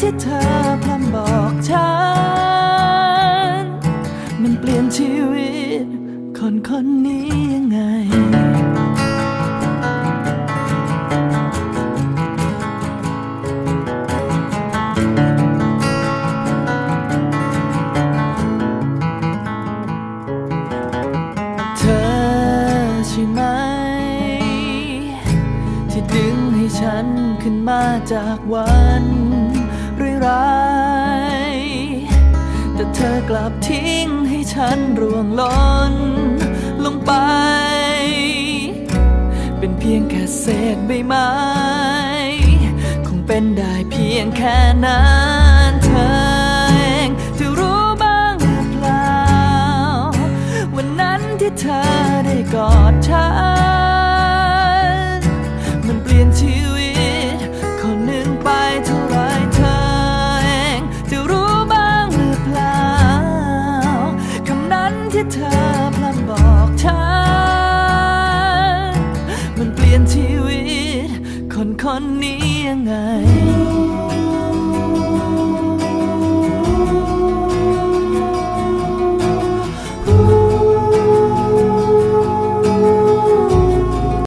ที่เธอพร่ำบอกฉัน มันเปลี่ยนชีวิต คนคนนี้ยังไง เธอใช่ไหม ที่ดึงให้ฉันขึ้นมาจากวัน ร้ายๆแต่เธอกลับทิ้งให้ฉันร่วงหล้นลงไป เป็นเพียงแค่เศษใบไม้คงเป็นได้เพียงแค่นั้นเธอเองจะรู้บ้างหรือเปล่าวันนั้นที่เธอได้กอดฉัน มันเปลี่ยนชีวิต ที่เธอพลัำบอกฉันมันเปลี่ยนชีวิต คนคนนี้ยังไง